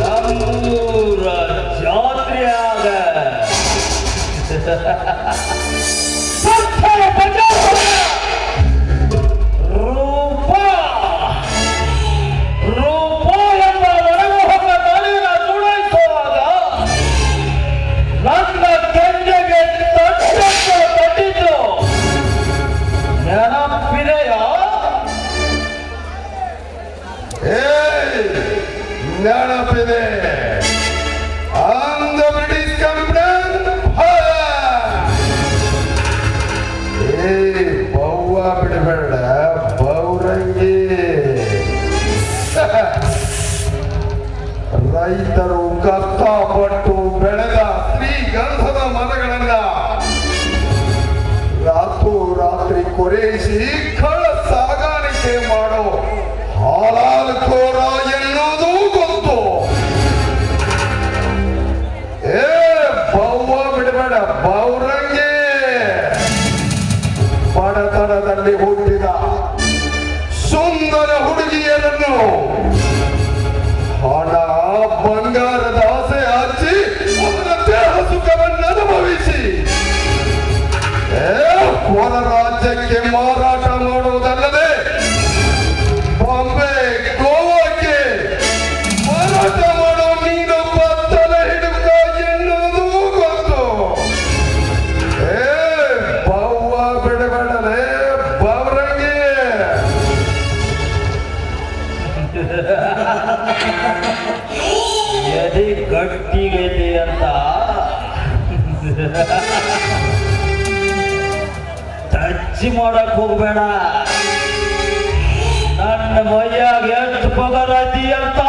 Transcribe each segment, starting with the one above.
ನಮ್ಮೂರ ಜಾತ್ರೆಯಾಗ ಏ ಬವ್ವ ಬಿಡಬೇಡ bonga ಸಿಮೋಡ ಹೋಗ್ಬೇಡ ನನ್ನ ಮೈಯಾಗ ಎಷ್ಟು ಪಗಾರ ಐತಿ ಅಂತ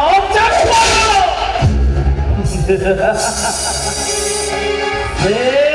ಹೇ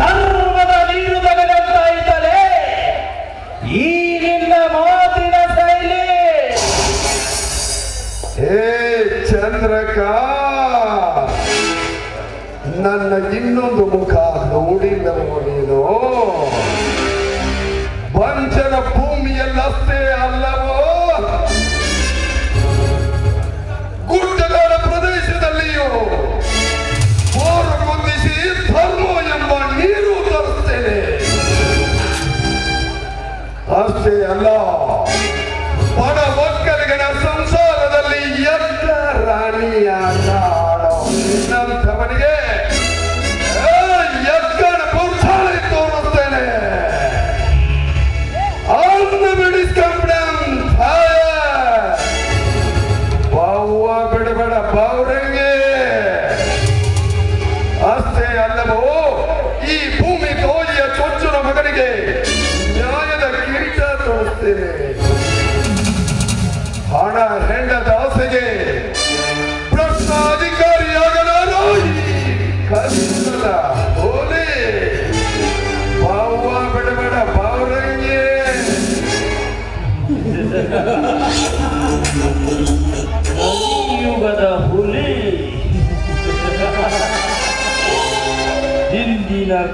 ಧರ್ಮದ ನೀರು ಬಗೆದಂತಾಯಿತಲೇ ಈ ನಿನ್ನ ಮಾತಿನ ಶೈಲಿ. ಹೇ ಚಂದ್ರಕ ನನ್ನ ಇನ್ನೊಂದು ಮುಖ ನೋಡು. ಅಷ್ಟೇ ಅಲ್ಲ. ಬಡ ಒಕ್ಕಲಿಗನ ಸಂಸಾರದಲ್ಲಿ ಎದ್ದ ರಾಣಿಯಾಟ ಆಡೋ ನಿನ್ನಂಥವನಿಗೆ ಎಕ್ಕನ ಪುತ್ಥಾಳಿ ತೋರುತ್ತೇನೆ. ಅನ್ನ ಬಿಡಿಸ್ಕೊಂಬಿಡ ಬಾವು ಬಿಡಬೇಡ ಬಾವ್ರಂಗೆ. ಅಷ್ಟೇ ಅಲ್ಲವೋ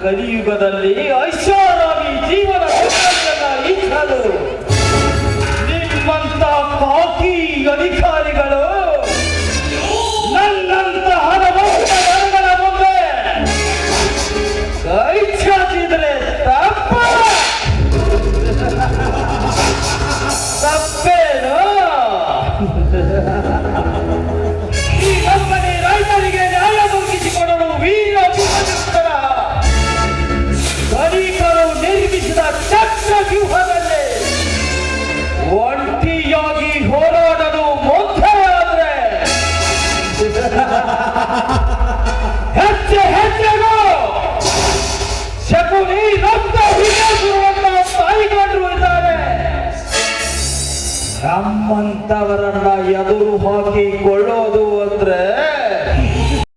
ಕಲಿಯುಗದಲ್ಲಿ ಐಶ್ವರ್ಯವಾಗಿ ಜೀವನ ಇಟ್ಟಲು ನಿಮ್ಮಂತ ಪಾಕಿ ಅಧಿಕಾರಿಗಳ